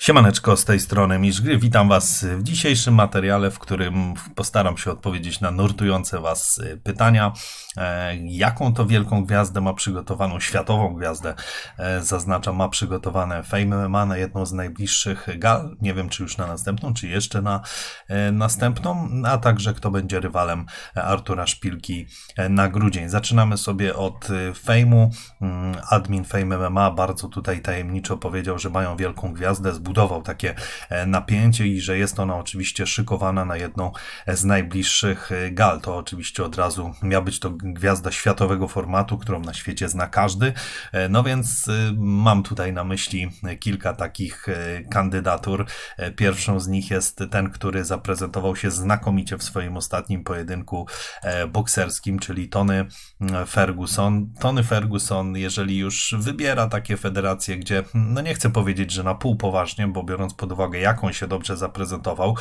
Siemaneczko, z tej strony Misz Gry. Witam Was w dzisiejszym materiale, w którym postaram się odpowiedzieć na nurtujące Was y, pytania. E, jaką to wielką gwiazdę ma przygotowaną, światową gwiazdę, e, zaznaczam, ma przygotowane Fame MMA na jedną z najbliższych gal. Nie wiem, czy już na następną, czy jeszcze na e, następną, a także kto będzie rywalem Artura Szpilki na grudzień. Zaczynamy sobie od Fame'u. Mm, admin Fame MMA bardzo tutaj tajemniczo powiedział, że mają wielką gwiazdę, zbudował takie napięcie i że jest ona oczywiście szykowana na jedną z najbliższych gal. To oczywiście od razu miał być to gwiazda światowego formatu, którą na świecie zna każdy. E, no więc e, mam tutaj na myśli kilka takich e, kandydatur. Pierwszą z nich jest ten, który zaprezentował się znakomicie w swoim ostatnim pojedynku bokserskim, czyli Tony Ferguson. Tony Ferguson, jeżeli już wybiera takie federacje, gdzie, no nie chcę powiedzieć, że na pół poważnie, bo biorąc pod uwagę, jaką się dobrze zaprezentował,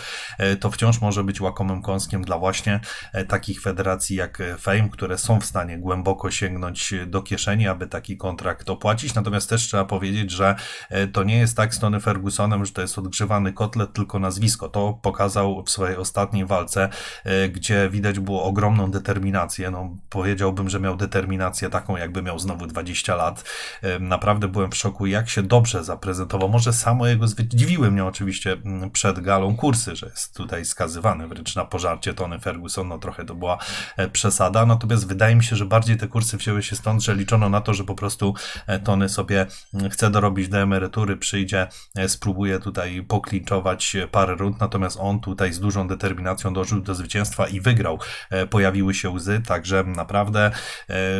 to wciąż może być łakomym kąskiem dla właśnie takich federacji jak Fame, które są w stanie głęboko sięgnąć do kieszeni, aby taki kontrakt opłacić. Natomiast też trzeba powiedzieć, że e, to nie jest tak z Tony Fergusonem, że to jest odgrzewany kotlet, tylko nazwisko. To pokazał w swojej ostatniej walce, e, gdzie widać było ogromną determinację. No, powiedziałbym, że miał determinację taką, jakby miał znowu 20 lat. E, naprawdę byłem w szoku, jak się dobrze zaprezentował. Może samo jego zdziwiły mnie oczywiście mm, przed galą kursy, że jest tutaj skazywany wręcz na pożarcie Tony Ferguson. No trochę to była przesada. Natomiast wydaje mi się, że bardziej te kursy wzięły się stąd, że liczono na to, że po prostu e, Tony sobie mm, chce dorobić do emerytury, przyjdzie, e, spróbuje tutaj poklinczować parę rund, natomiast on tutaj z dużą determinacją dążył do zwycięstwa i wygrał. E, pojawiły się łzy, także naprawdę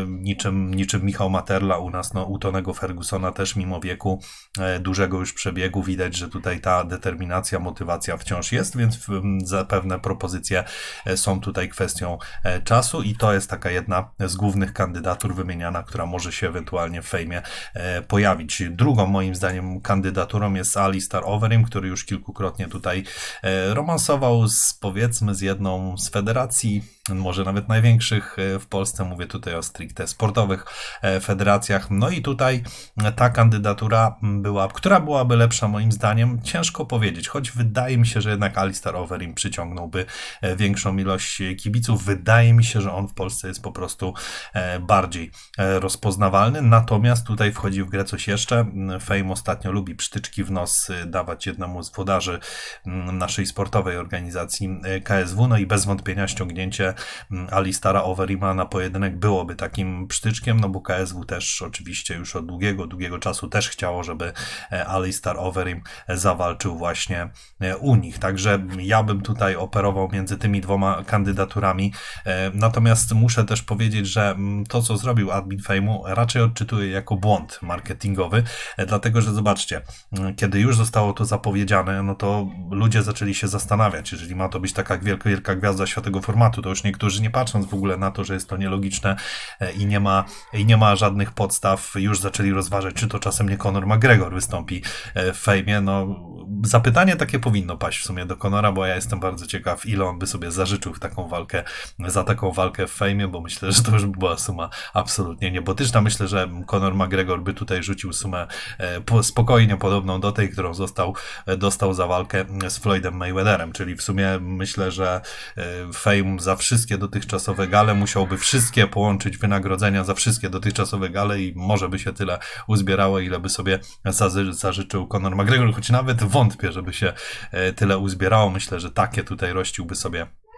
niczym, niczym Michał Materla u nas, no u Tonego Fergusona też mimo wieku dużego już przebiegu widać, że tutaj ta determinacja, motywacja wciąż jest, więc zapewne propozycje są tutaj kwestią czasu i to jest taka jedna z głównych kandydatur wymieniana, która może się ewentualnie w fejmie e, pojawić. Drugą moim zdaniem kandydaturą jest Alistar Overeem, który już kilkukrotnie tutaj e, romansował z powiedzmy z jedną z federacji może nawet największych e, w Polsce, mówię tutaj o stricte sportowych federacjach. No i tutaj ta kandydatura była, która byłaby lepsza moim zdaniem, ciężko powiedzieć, choć wydaje mi się, że jednak Alistar Overeem przyciągnąłby większą ilość kibiców. Wydaje mi się, że on w Polsce jest po prostu e, bardziej e, rozpoznawalny. Natomiast tutaj wchodzi w grę coś jeszcze. Fame ostatnio lubi psztyczki w nos e, dawać jednemu z wodarzy naszej sportowej organizacji KSW. No i bez wątpienia ściągnięcie Alistara Overima na pojedynek byłoby takim psztyczkiem, no bo KSW też oczywiście już od długiego, długiego czasu też chciało, żeby Alistar Overim zawalczył właśnie u nich. Także ja bym tutaj operował między tymi dwoma kandydaturami. Natomiast muszę też powiedzieć, że mm, to, co zrobił admin Fame'u, raczej odczytuję jako błąd marketingowy, e, dlatego że zobaczcie, mm, kiedy już zostało to zapowiedziane, no to ludzie zaczęli się zastanawiać, jeżeli ma to być taka wielka, wielka gwiazda światowego formatu, to już niektórzy nie patrząc w ogóle na to, że jest to nielogiczne e, i nie ma, i nie ma żadnych podstaw, już zaczęli rozważać, czy to czasem nie Conor McGregor wystąpi e, w Fame'ie. No, zapytanie takie powinno paść w sumie do Conora, bo ja jestem bardzo ciekaw, ile on by sobie zażyczył taką walkę, za taką walkę w Fame'ie, bo myślę, że to już była suma absolutnie niebotyczna. Myślę, że Conor McGregor by tutaj rzucił sumę e, spokojnie podobną do tej, którą został, e, dostał za walkę z Floydem Mayweatherem, czyli w sumie myślę, że e, Fame za wszystkie dotychczasowe gale musiałby wszystkie połączyć wynagrodzenia za wszystkie dotychczasowe gale i może by się tyle uzbierało, ile by sobie zażyczył Conor McGregor, choć nawet wątpię, żeby się tyle uzbierało. Myślę, że takie tutaj rościłby sobie E,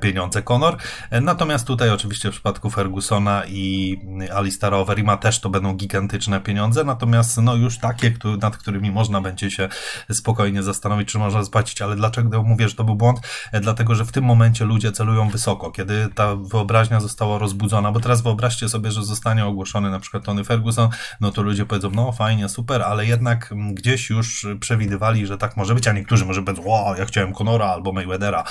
pieniądze Conor. E, natomiast tutaj oczywiście w przypadku Fergusona i Alistara Overima też to będą gigantyczne pieniądze, natomiast no już takie, nad którymi można będzie się spokojnie zastanowić, czy można zapłacić, ale dlaczego mówię, że to był błąd? E, dlatego, że w tym momencie ludzie celują wysoko, kiedy ta wyobraźnia została rozbudzona, bo teraz wyobraźcie sobie, że zostanie ogłoszony na przykład Tony Ferguson, no to ludzie powiedzą, no fajnie, super, ale jednak gdzieś już przewidywali, że tak może być, a niektórzy może powiedzą, o, ja chciałem Conora albo Mayweathera,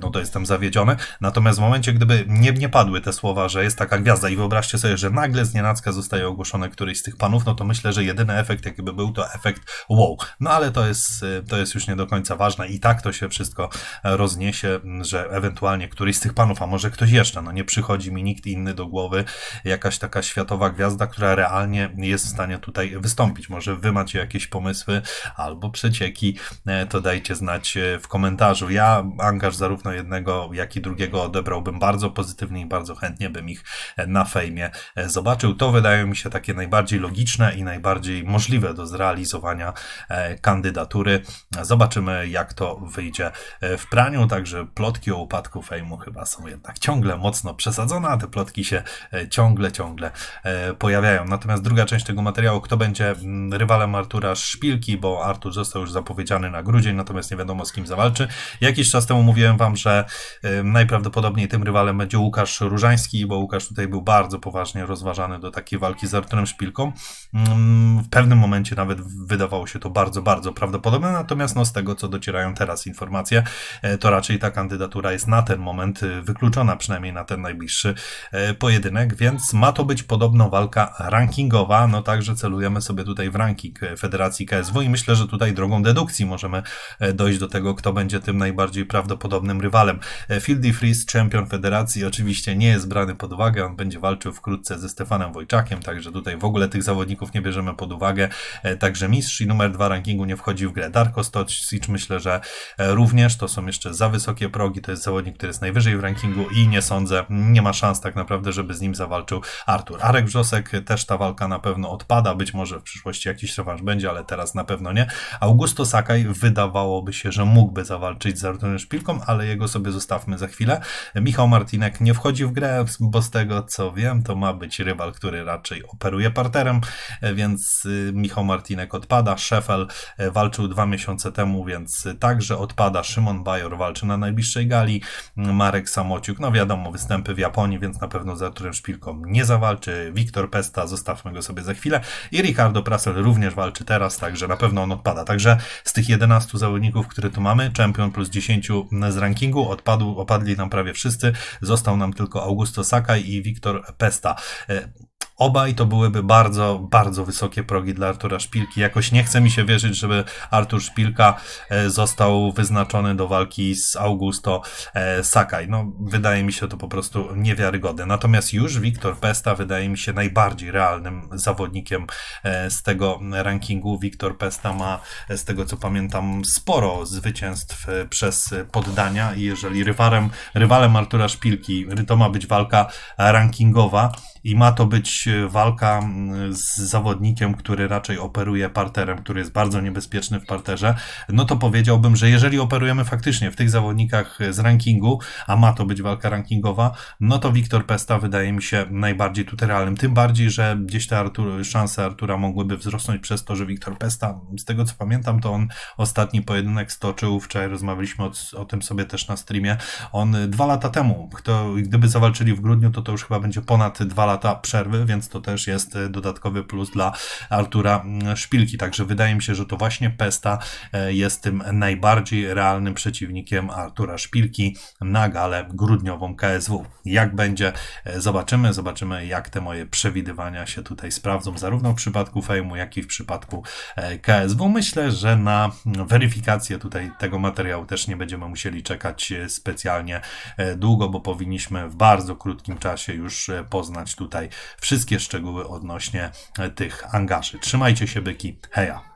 no to jestem za zawiedziony. Natomiast w momencie, gdyby nie, nie padły te słowa, że jest taka gwiazda i wyobraźcie sobie, że nagle z nienacka zostaje ogłoszony któryś z tych panów, no to myślę, że jedyny efekt, jaki by był, to efekt wow. No ale to jest, to jest już nie do końca ważne i tak to się wszystko rozniesie, że ewentualnie któryś z tych panów, a może ktoś jeszcze, no nie przychodzi mi nikt inny do głowy, jakaś taka światowa gwiazda, która realnie jest w stanie tutaj wystąpić. Może wy macie jakieś pomysły albo przecieki, e, to dajcie znać e, w komentarzu. Ja angaż zarówno jednego, jak i drugiego odebrałbym bardzo pozytywnie i bardzo chętnie bym ich e, na fejmie zobaczył. To wydaje mi się takie najbardziej logiczne i najbardziej możliwe do zrealizowania kandydatury. Zobaczymy, jak to wyjdzie w praniu. Także plotki o upadku fejmu chyba są jednak ciągle mocno przesadzone, a te plotki się ciągle, ciągle pojawiają. Natomiast druga część tego materiału, kto będzie mm, rywalem Artura Szpilki, bo Artur został już zapowiedziany na grudzień, natomiast nie wiadomo z kim zawalczy. Jakiś czas temu mówiłem wam, że najprawdopodobniej tym rywalem będzie Łukasz Różański, bo Łukasz tutaj był bardzo poważnie rozważany do takiej walki z Arturem Szpilką. Mm, w pewnym momencie nawet wydawało się to bardzo, bardzo prawdopodobne, natomiast no, z tego, co docierają teraz informacje, e, to raczej ta kandydatura jest na ten moment e, wykluczona, przynajmniej na ten najbliższy e, pojedynek, więc ma to być podobno walka rankingowa, no także celujemy sobie tutaj w ranking Federacji KSW i myślę, że tutaj drogą dedukcji możemy e, dojść do tego, kto będzie tym najbardziej prawdopodobnym rywalem. E, Fieldy Freeze, czempion Federacji, oczywiście nie jest brany pod uwagę, on będzie walczył wkrótce ze Stefanem Wojczakiem, także tutaj w ogóle tych zawodników nie bierzemy pod uwagę, e, także mistrz i numer dwa rankingu nie wchodzi w grę. Darko Stocic myślę, że również to są jeszcze za wysokie progi, to jest zawodnik, który jest najwyżej w rankingu i nie sądzę, nie ma szans tak naprawdę, żeby z nim zawalczył Artur. Arek Wrzosek, też ta walka na pewno odpada, być może w przyszłości jakiś rewanż będzie, ale teraz na pewno nie. Augusto Sakaj wydawałoby się, że mógłby zawalczyć z Arturem Szpilką, ale jego sobie zostawmy za chwilę. Michał Martinek nie wchodzi w grę, bo z tego co wiem, to ma być rywal, który raczej operuje parterem, więc y, Michał Martinek odpada. Szefel y, walczył dwa miesiące temu, więc także odpada. Szymon Bajor walczy na najbliższej gali. Marek Samociuk, no wiadomo, występy w Japonii, więc na pewno z Arturem Szpilką nie zawalczy. Wiktor Pesta, zostawmy go sobie za chwilę. I Ricardo Prasel również walczy teraz, także na pewno on odpada. Także z tych 11 zawodników, które tu mamy, Champion plus 10 z rankingu, odpadł, opadli nam prawie wszyscy. Został nam tylko Augusto Sakaj i Wiktor Pesta. Obaj to byłyby bardzo, bardzo wysokie progi dla Artura Szpilki. Jakoś nie chce mi się wierzyć, żeby Artur Szpilka e, został wyznaczony do walki z Augusto e, Sakaj. No, wydaje mi się to po prostu niewiarygodne. Natomiast już Wiktor Pesta wydaje mi się najbardziej realnym zawodnikiem e, z tego rankingu. Wiktor Pesta ma, z tego co pamiętam, sporo zwycięstw przez poddania i jeżeli rywalem, rywalem Artura Szpilki to ma być walka rankingowa, i ma to być e, walka z zawodnikiem, który raczej operuje parterem, który jest bardzo niebezpieczny w parterze, no to powiedziałbym, że jeżeli operujemy faktycznie w tych zawodnikach z rankingu, a ma to być walka rankingowa, no to Wiktor Pesta wydaje mi się najbardziej tutaj realnym. Tym bardziej, że gdzieś te Artur, szanse Artura mogłyby wzrosnąć przez to, że Wiktor Pesta, z tego co pamiętam, to on ostatni pojedynek stoczył, wczoraj rozmawialiśmy o, o tym sobie też na streamie, on dwa lata temu, kto, gdyby zawalczyli w grudniu, to to już chyba będzie ponad dwa lata lata przerwy, więc to też jest e, dodatkowy plus dla Artura mm, Szpilki. Także wydaje mi się, że to właśnie Pesta e, jest tym najbardziej realnym przeciwnikiem Artura Szpilki na galę grudniową KSW. Jak będzie, e, zobaczymy. Zobaczymy, jak te moje przewidywania się tutaj sprawdzą, zarówno w przypadku Fejmu, jak i w przypadku KSW. Myślę, że na weryfikację tutaj tego materiału też nie będziemy musieli czekać specjalnie długo, bo powinniśmy w bardzo krótkim czasie już poznać tutaj wszystkie szczegóły odnośnie tych angaży. Trzymajcie się byki, heja!